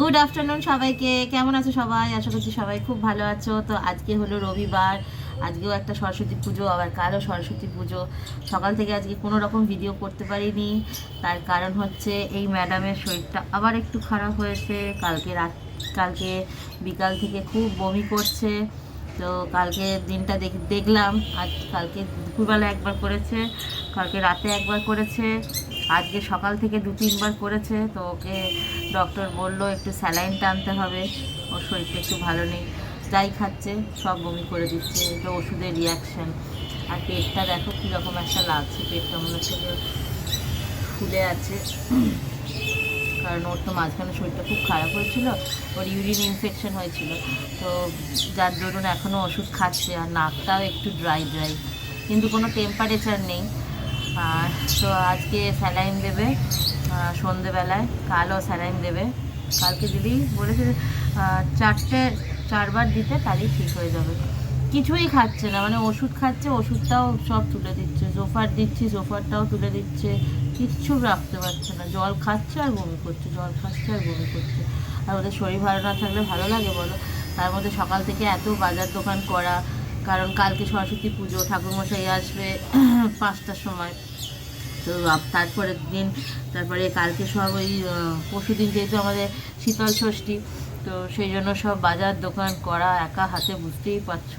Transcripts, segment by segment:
Good afternoon সবাইকে। কেমন আছো সবাই? আশা করছি সবাই খুব ভালো আছো। তো আজকে হলো রবিবার। আজকেও একটা সরস্বতী পুজো, আবার কালও সরস্বতী পুজো। সকাল থেকে আজকে কোনো রকম ভিডিও করতে পারিনি। তার কারণ হচ্ছে এই ম্যাডামের শরীরটা আবার একটু খারাপ হয়েছে। কালকে রাত, কালকে বিকাল থেকে খুব বমি করছে। তো কালকে দিনটা দেখ, দেখলাম। আজ কালকে দুপুরবেলা একবার করেছে, কালকে রাতে একবার করেছে। আজকে সকাল থেকে দু তিনবার করেছে, তো ওকে ডক্টর বলল একটু স্যালাইন টানতে হবে, ওর শরীরটা একটু ভালো নেই। যাই খাচ্ছে, সব বমি করে দিচ্ছে এটা ওষুধের রিয়াকশান আর পেটটা দেখো কীরকম একটা লাগছে, পেটটা মনে হচ্ছে ফুলে আছে। কারণ ওর তো মাঝখানে শরীরটা খুব খারাপ হয়েছিল, ওর ইউরিন ইনফেকশন হয়েছিল। তো যার দরুন এখনও ওষুধ খাচ্ছে, আর নাকটাও একটু ড্রাই ড্রাই কিন্তু কোনো টেম্পারেচার নেই। আর তো আজকে স্যালাইন দেবে সন্ধেবেলায়, কালও স্যালাইন দেবে। কালকে দিদি বলেছে চারটে, চারবার দিতে তাহলেই ঠিক হয়ে যাবে। কিছুই খাচ্ছে না মানে ওষুধ খাচ্ছে, ওষুধটাও সব তুলে দিচ্ছে। জোফার দিচ্ছি জোফারটাও তুলে দিচ্ছে। কিচ্ছু রাখতে পারছে না। জল খাচ্ছে আর বমি করছে, জল খাচ্ছে আর বমি করছে। আর ওদের শরীর ভালো না থাকলে ভালো লাগে বলো? তার মধ্যে সকাল থেকে এত বাজার দোকান করা কারণ কালকে সরস্বতী পুজো, ঠাকুরমশাই আসবে পাঁচটার সময়। তো তারপরের দিন, তারপরে কালকে সব ওই পরশু দিন যেহেতু আমাদের শীতল ষষ্ঠী, তো সেই জন্য সব বাজার দোকান করা একা হাতে বুঝতেই পারছ।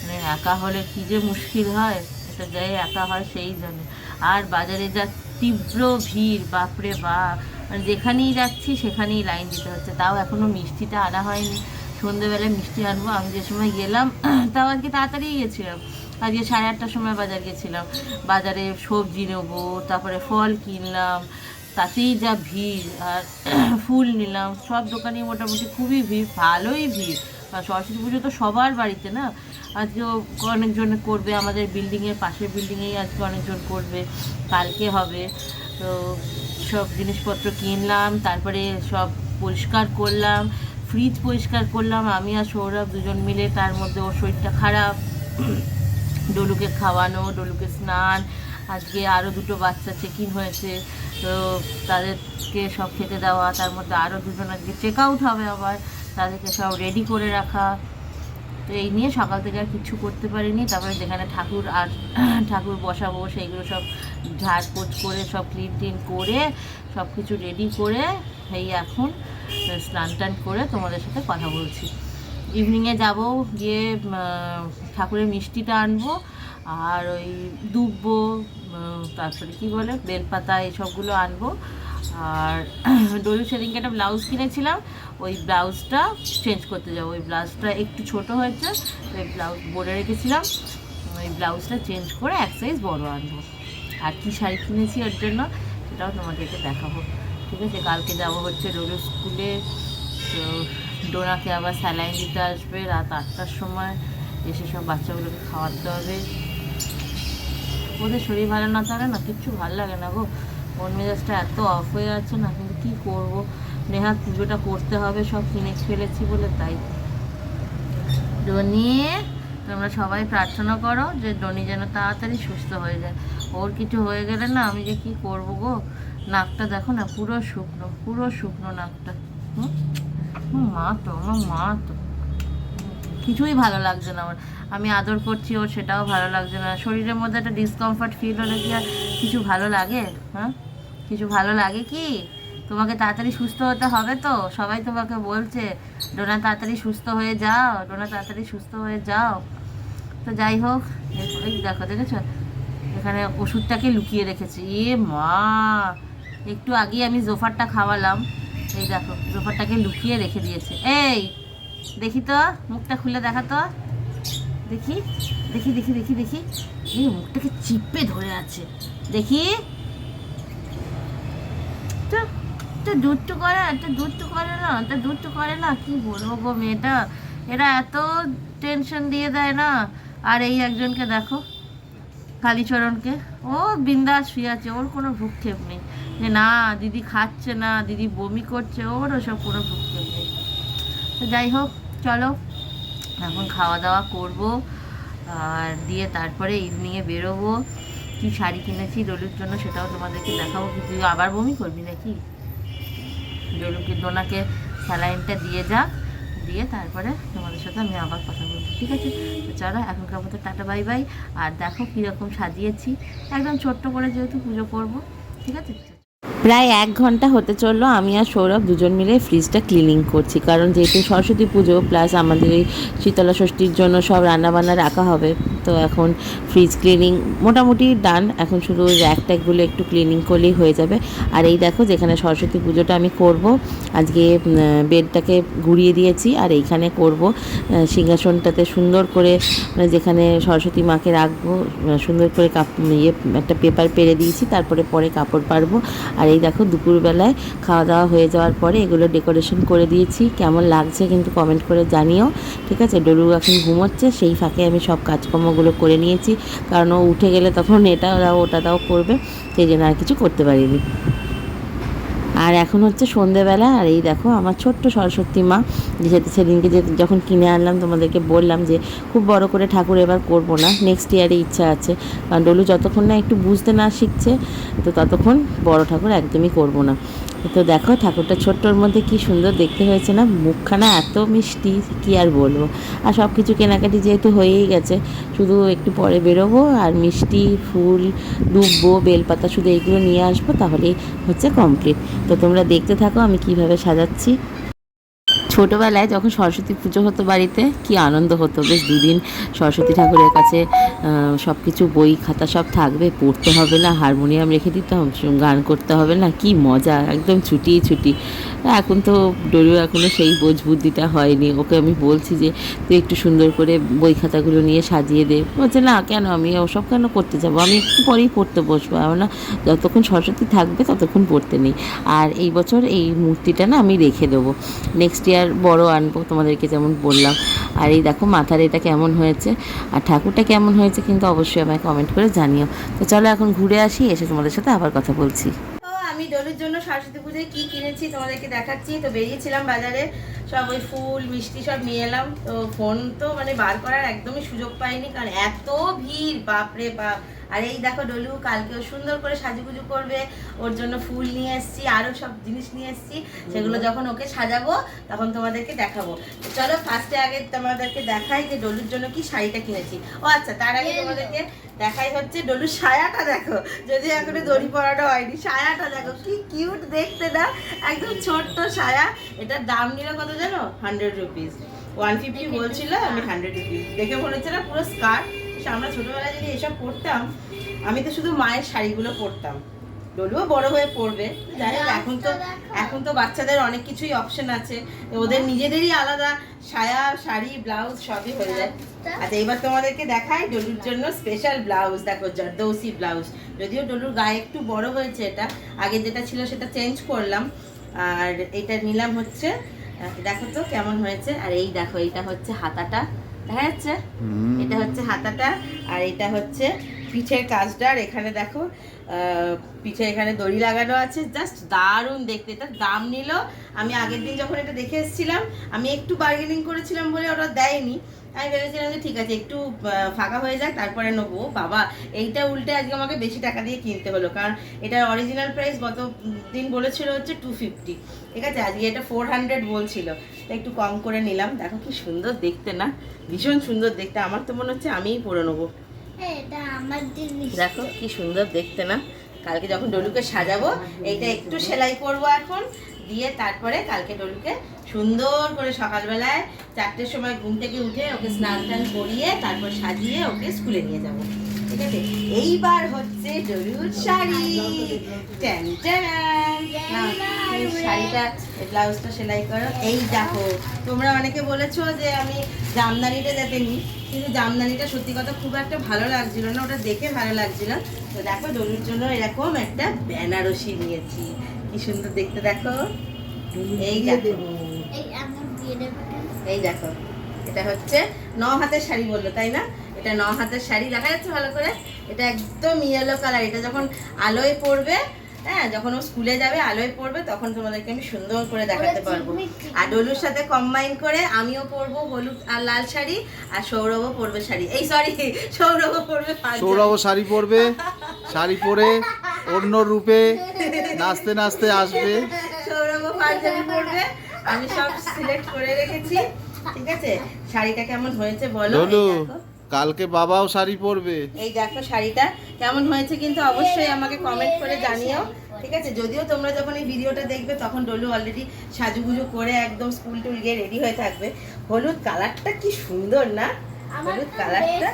মানে একা হলে কী যে মুশকিল হয় এটা যাই একা হয় সেই জানে আর বাজারে যা তীব্র ভিড়, বাপরে বাপ মানে যেখানেই যাচ্ছি সেখানেই লাইন দিতে হচ্ছে। তাও এখনও মিষ্টিটা আনা হয়নি। সন্ধেবেলায় মিষ্টি আনব। আমি যে সময় গেলাম, তাও আজকে তাড়াতাড়ি গেছিলাম। আজকে সাড়ে আটটার সময় বাজার গেছিলাম। বাজারে সবজি নেব, তারপরে ফল কিনলাম, তাতেই যা ভিড় আর ফুল নিলাম। সব দোকানেই মোটামুটি খুবই ভিড়, ভালোই ভিড়। আর সরস্বতী পুজো তো সবার বাড়িতে না? আজকেও অনেকজন করবে, আমাদের বিল্ডিংয়ের পাশের বিল্ডিংয়েই আজকে অনেকজন করবে, কালকে হবে। তো সব জিনিসপত্র কিনলাম, তারপরে সব পরিষ্কার করলাম। ফ্রিজ পরিষ্কার করলাম, আমি আর সৌরভ দুজন মিলে, তার মধ্যে ওর শরীরটা খারাপ। ডলুকে খাওয়ানো, ডলুকে স্নান, আজকে আরও দুটো বাচ্চা চেকিং হয়েছে, তো তাদেরকে সব খেতে দেওয়া, তার মধ্যে আরও দুজন আজকে চেক আউট হবে আবার, তাদেরকে সব রেডি করে রাখা। তো এই নিয়ে সকাল থেকে আর কিছু করতে পারিনি, তারপরে যেখানে ঠাকুর আর ঠাকুর বসাবো, সেইগুলো সব ঝাড়পোছ করে, সব ক্লিন টিন করে সব কিছু রেডি করে, এই এখন স্নান টান করে তোমাদের সাথে কথা বলছি। ইভিনিংয়ে যাব, গিয়ে ঠাকুরের মিষ্টিটা আনব, আর ওই দুব্বো তারপরে কি বলে, বেলপাতা এসবগুলো আনব। আর ডলু সেদিনকে একটা ব্লাউজ কিনেছিলাম, ওই ব্লাউজটা চেঞ্জ করতে যাব। ওই ব্লাউজটা একটু ছোট হয়েছে, ওই ব্লাউজ বলে রেখেছিলাম, ওই ব্লাউজটা চেঞ্জ করে এক সাইজ বড় আনব। আর কি শাড়ি কিনেছি ওর জন্য, সেটাও তোমাদেরকে দেখাবো। ঠিক আছে, কালকে যাব হচ্ছে ডলু স্কুলে। তো ডোনাকে আবার স্যালাইন দিতে আসবে রাত আটটার সময়। এসে সব বাচ্চাগুলোকে খাওয়াতে হবে। ওদের শরীর ভালো না থাকে না কিচ্ছু ভালো লাগে না গো। মন মেজাজটা এত অফ হয়ে যাচ্ছে না, কিন্তু কী করব? নেহাত পুজোটা করতে হবে, সব কিনে ফেলেছি বলে তাই। ডনি, তোমরা সবাই প্রার্থনা করো যে ডনি যেন তাড়াতাড়ি সুস্থ হয়ে যায়। ওর কিছু হয়ে গেলে না আমি যে কি করব গো? নাকটা দেখো না, পুরো শুকনো পুরো শুকনো নাকটা। হুম? মা তো, আমার মা তো। কিছুই ভালো লাগছে না আমার। আমি আদর করছি ওর, সেটাও ভালো লাগছে না। শরীরের মধ্যে একটা ডিসকমফর্ট ফিল হলে কি আর কিছু ভালো লাগে? হ্যাঁ কিছু ভালো লাগে কি? তোমাকে তাড়াতাড়ি সুস্থ হতে হবে তো। সবাই তোমাকে বলছে, ডোনা, তাড়াতাড়ি সুস্থ হয়ে যাও, ডোনা, তাড়াতাড়ি সুস্থ হয়ে যাও। তো যাই হোক দেখো, দেখেছ? এখানে ওষুধটাকে লুকিয়ে রেখেছি। এ মা! একটু আগে আমি জোফারটা খাওয়ালাম। এই দেখো, জোফারটাকে লুকিয়ে রেখে দিয়েছে। এই, দেখি তো, মুখটা খুলে দেখা তো। দেখি দেখি দেখি দেখি দেখি। এই মুখটাকে চিপে ধরে আছে। দেখি। তো তো দুধটু করে, তো দুধটু করে না, তো দুধটু করে না, কি বলব গো মেয়েটা? এরা এত টেনশন দিয়ে দেয় না। আর এই একজনকে দেখো। কালীচরণকে। ও বিন্দাস শুয়ে আছে, ওর কোনো ভ্রুক্ষেপ নেই। যে না, দিদি খাচ্ছে না, দিদি বমি করছে, ওর ওসব কোনো ভ্রুক্ষেপ নেই। তো যাই হোক, চলো, এখন খাওয়া দাওয়া করব, আর দিয়ে তারপরে ইভিনিংয়ে বেরোবো। কি শাড়ি কিনেছি ডলুর জন্য সেটাও তোমাদেরকে দেখাবো কি তুই আবার বমি করবি নাকি? ডলুকে ডোনাকে স্যালাইনটা দিয়ে যাক, দিয়ে তারপরে তোমাদের সাথে আমি আবার কথা বলব। ঠিক আছে? চলো, এখনকার মতো টাটা, বাই বাই। আর দেখো কীরকম সাজিয়েছি। একদম ছোট্ট করে যেহেতু পুজো করব, ঠিক আছে? প্রায় এক ঘণ্টা হতে চলল, আমি আর সৌরভ দুজন মিলে ফ্রিজটা ক্লিনিং করছি। কারণ যেহেতু সরস্বতী পুজো প্লাস আমাদের এই শীতলা ষষ্ঠীর জন্য সব রান্নাবান্না রাখা হবে, তো এখন ফ্রিজ ক্লিনিং মোটামুটি ডান এখন শুধু র্যাক ট্যাকগুলো একটু ক্লিনিং করলেই হয়ে যাবে। আর এই দেখো যেখানে সরস্বতী পুজোটা আমি করব, আজকে বেডটাকে ঘুরিয়ে দিয়েছি, আর এইখানে করব সিংহাসনটাতে সুন্দর করে মানে যেখানে সরস্বতী মাকে রাখব, সুন্দর করে কাপ ইয়ে একটা পেপার পেরে দিয়েছি, তারপরে পরে কাপড় পারব আর এই দেখো দুপুরবেলায় খাওয়া দাওয়া হয়ে যাওয়ার পরে এগুলো ডেকোরেশন করে দিয়েছি। কেমন লাগছে কিন্তু কমেন্ট করে জানিও। ঠিক আছে ডলু এখন ঘুমোচ্ছে, সেই ফাঁকে আমি সব কাজকর্মগুলো করে নিয়েছি। কারণ ও উঠে গেলে তখন এটা দাও, ওটা দাও করবে, সেই জন্য আর কিছু করতে পারিনি। আর এখন হচ্ছে সন্ধেবেলা, আর এই দেখো আমার ছোট্ট সরস্বতী মা যেহেতু সেদিনকে যে যখন কিনে আনলাম, তোমাদেরকে বললাম যে খুব বড় করে ঠাকুর এবার করব না নেক্সট ইয়ারে ইচ্ছা আছে। কারণ ডলু যতক্ষণ না একটু বুঝতে না শিখছে, তো ততক্ষণ বড় ঠাকুর একদমই করব না। তো দেখো, ঠাকুরটা ছোট্টর মধ্যে কি সুন্দর দেখতে হয়েছে না? মুখখানা এত মিষ্টি, কি আর বলব? আর সব কিছু কেনাকাটি যেহেতু হয়েই গেছে, শুধু একটু পরে বেরোবো আর মিষ্টি, ফুল, ডুববো, বেলপাতা শুধু এইগুলো নিয়ে আসব, তাহলেই হচ্ছে কমপ্লিট তো তোমরা দেখতে থাকো আমি কীভাবে সাজাচ্ছি। ছোটোবেলায় যখন সরস্বতী পুজো হতো বাড়িতে, কি আনন্দ হতো। বেশ দুদিন সরস্বতী ঠাকুরের কাছে সব কিছু বই, খাতা সব থাকবে, পড়তে হবে না, হারমোনিয়াম রেখে দিতাম গান করতে হবে না, কি মজা, একদম ছুটি ছুটি। এখন তো ডোরিও এখনও সেই বোঝ বুদ্ধিটা হয়নি। ওকে আমি বলছি যে, তুই একটু সুন্দর করে বই খাতাগুলো নিয়ে সাজিয়ে দে। বলছে, না, কেন? আমি ওসব কেন করতে যাব? আমি একটু পরেই পড়তে বসবো। না, যতক্ষণ সরস্বতী থাকবে, ততক্ষণ পড়তে নেই। আর এই বছর এই মূর্তিটা না আমি রেখে দেবো। নেক্সট ইয়ার বড় আনব, তোমাদেরকে যেমন বললাম। আর এই দেখো, মাথার এটা কেমন হয়েছে? আর ঠাকুরটা কেমন হয়েছে কিন্তু অবশ্যই আমায় কমেন্ট করে জানিও। তো চলো এখন ঘুরে আসি, এসে তোমাদের সাথে আবার কথা বলছি। আমি ডলুর জন্য সরস্বতী পুজোয় কি কিনেছি তোমাদেরকে দেখাচ্ছি। তো বেরিয়েছিলাম বাজারে, সব ওই ফুল, মিষ্টি সব নিয়ে এলাম। তো ফোন তো মানে বার করার একদমই সুযোগ পাইনি, কারণ এত ভিড়, বাপরে বাপ। আর এই দেখো ডলু কালকেও সুন্দর করে সাজুগুজু করবে ওর জন্য ফুল নিয়ে এসেছি আরও সব জিনিস নিয়ে এসেছি। সেগুলো যখন ওকে সাজাবো তখন তোমাদেরকে দেখাবো। চলো ফার্স্টে আগে তোমাদেরকে দেখাই যে ডলুর জন্য কি শাড়িটা কিনেছি। ও আচ্ছা তার আগে তোমাদেরকে দেখাই হচ্ছে ডলুর সায়াটা দেখো। যদি এখনও দড়ি পরাটা হয়নি সায়াটা দেখো কি কিউট দেখতে না? একদম ছোট্ট সায়া। এটার দাম নিল কত জানো? হান্ড্রেড রুপিস ওয়ান ফিফটি বলছিল আমি হান্ড্রেড রুপিস দেখে মনে হচ্ছে না পুরো স্কার্ট আমরা ছোটবেলায় যদি এসব পরতাম আমি তো শুধু মায়ের শাড়িগুলো পরতাম। ডলুও বড় হয়ে পড়বে। যাই হোক, এখন তো এখন তো বাচ্চাদের অনেক কিছুই অপশন আছে। ওদের নিজেদেরই আলাদা সায়া, শাড়ি, ব্লাউজ সবই হয়ে যায়। আচ্ছা এবার তোমাদেরকে দেখাই ডলুর জন্য স্পেশাল ব্লাউজ। দেখো, জর্দৌসি ব্লাউজ। যদিও ডলুর গায়ে একটু বড় হয়েছে এটা। আগে যেটা ছিল সেটা চেঞ্জ করলাম। আর এটা নিলাম হচ্ছে দেখো তো কেমন হয়েছে। আর এই দেখো, এইটা হচ্ছে হাতাটা। দেখা যাচ্ছে এটা হচ্ছে হাতাটা আর এটা হচ্ছে পিঠের কাজটা আর এখানে দেখো পিঠে এখানে দড়ি লাগানো আছে। জাস্ট দারুণ দেখতে। এটা দাম নিল। আমি আগের দিন যখন এটা দেখে এসেছিলাম, আমি একটু বার্গেনিং করেছিলাম বলে ওরা দেয়নি। আমি ভেবেছিলাম যে ঠিক আছে, একটু ফাঁকা হয়ে যাক, তারপরে নেব। বাবা, এইটা উল্টে আজকে আমাকে বেশি টাকা দিয়ে কিনতে হলো। কারণ এটার অরিজিনাল প্রাইস গত দিন বলেছিল হচ্ছে টু ফিফটি ঠিক আছে, আজকে এটা ফোর হান্ড্রেড বলছিল। একটু কম করে নিলাম। দেখো কি সুন্দর দেখতে না? ভীষণ সুন্দর দেখতে। আমার তো মনে হচ্ছে আমিই পরে নেব। দেখো কি সুন্দর দেখতে না কালকে যখন ডলুকে সাজাবো, এইটা একটু সেলাই করব এখন। দিয়ে তারপরে কালকে ডলুকে সুন্দর করে সকালবেলায় চারটের সময় ঘুম থেকে উঠে ওকে স্নান টান করিয়ে তারপর সাজিয়ে ওকে স্কুলে নিয়ে যাব। ঠিক আছে এইবার হচ্ছে ডলুর শাড়ি। Tan tan. শাড়িটা ব্লাউজটা সেলাই করো। এই দেখো তোমরা অনেকে বলেছ যে আমি জামদানিটা যাতে নিই কিন্তু জামদানিটা সত্যি কথা খুব একটা ভালো লাগছিল না ওটা দেখে ভালো লাগছিল। তো দেখো ডলুর জন্য এরকম একটা বেনারসি নিয়েছি। কি সুন্দর দেখতে দেখো। এই দেখো। এই দেখো এটা হচ্ছে ন হাতের শাড়ি বলল তাই না? এটা ন হাতের শাড়ি দেখা যাচ্ছে ভালো করে? এটা একদম ইয়েলো কালার এটা যখন আলোয় পড়বে হ্যাঁ যখন ও স্কুলে যাবে আলোয় পড়বে তখন তোমাদেরকে আমি সুন্দর করে দেখাতে পারব। আর ডলুর সাথে কম্বাইন করে আমিও পরবো হলুদ আর লাল শাড়ি আর সৌরভও পরবে শাড়ি। এই সরি সৌরভও পরবে। সৌরভ শাড়ি পরবে শাড়ি পরে অন্য রূপে নাচতে নাচতে আসবে। সৌরভও পাঞ্জাবি পরবে আমি সব সিলেক্ট করে রেখেছি ঠিক আছে? শাড়িটা কেমন হয়েছে বলো। কালকে বাবাও শাড়ি পরবে। এই দেখো শাড়িটা কেমন হয়েছে কিন্তু অবশ্যই আমাকে কমেন্ট করে জানিও ঠিক আছে? যদিও তোমরা যখন এই ভিডিওটা দেখবে তখন ডলু অলরেডি সাজুগুজু করে একদম স্কুল টুল গিয়ে রেডি হয়ে থাকবে। হলুদ কালারটা কি সুন্দর না? হলুদ কালারটা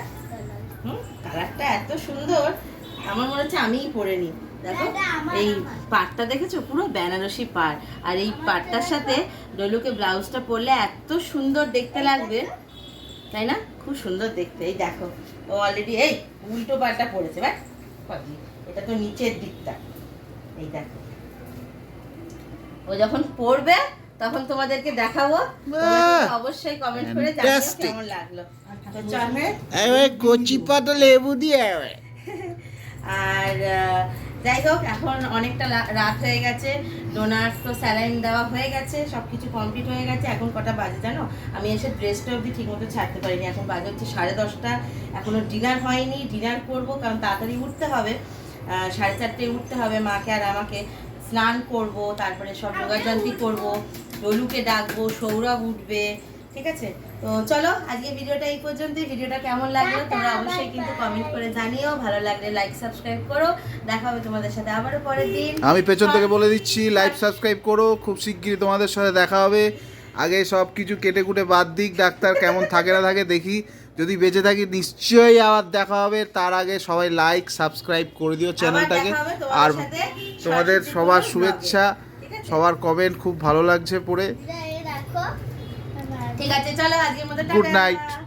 হুম? কালারটা এত সুন্দর আমার মনে হচ্ছে আমিই পরে নিই। দেখো এই। পাটটা দেখেছ? পুরো বেনারসি পাড়। আর এই পাটটার সাথে ডলুকে ব্লাউজটা পরলে এত সুন্দর দেখতে লাগবে। তাই না? খুব সুন্দর দেখতে এই দেখো। ও অলরেডি এই উল্টো পাটটা পড়েছে ভাই এটা তো নিচের দিকটা। এই দেখো। ও যখন পড়বে তখন তোমাদেরকে দেখাবো। অবশ্যই কমেন্ট করে জানিও Fantastic. কেমন লাগল। তো চল। কচি পাতা লেবু দিয়ে আর যাই হোক এখন অনেকটা রাত হয়ে গেছে। ডোনার তো স্যালাইন দেওয়া হয়ে গেছে সব কিছু কমপ্লিট হয়ে গেছে। এখন কটা বাজে জানো? আমি এসে ড্রেসটা অবধি ঠিকমতো ছাড়তে পারিনি। এখন বাজে হচ্ছে সাড়ে দশটা। এখনও ডিনার হয়নি। ডিনার করব কারণ তাড়াতাড়ি উঠতে হবে। সাড়ে চারটে উঠতে হবে মাকে আর আমাকে। স্নান করব তারপরে সব যোগাযান্তি করব। ডলুকে ডাকবো সৌরভ উঠবে ঠিক আছে? তো চলো আজকে ভিডিওটা এই পর্যন্তই। ভিডিওটা কেমন লাগল তোমরা অবশ্যই কিন্তু কমেন্ট করে জানিও। ভালো লাগলে লাইক সাবস্ক্রাইব করো। দেখা হবে তোমাদের সাথে আবারও পরের দিন। আমি পেছন থেকে বলে দিচ্ছি লাইভ সাবস্ক্রাইব করো। খুব শিগগিরই তোমাদের সাথে দেখা হবে। আগে সব কিছু কেটে কুটে বাদ দিক ডাক্তার কেমন থাকে না থাকে দেখি। যদি বেঁচে থাকি নিশ্চয়ই আবার দেখা হবে। তার আগে সবাই লাইক সাবস্ক্রাইব করে দিও চ্যানেলটাকে। আর তোমাদের সবার শুভেচ্ছা। সবার কমেন্ট খুব ভালো লাগছে পড়ে। ঠিক আছে চলো আজকের মতো টাটা। night.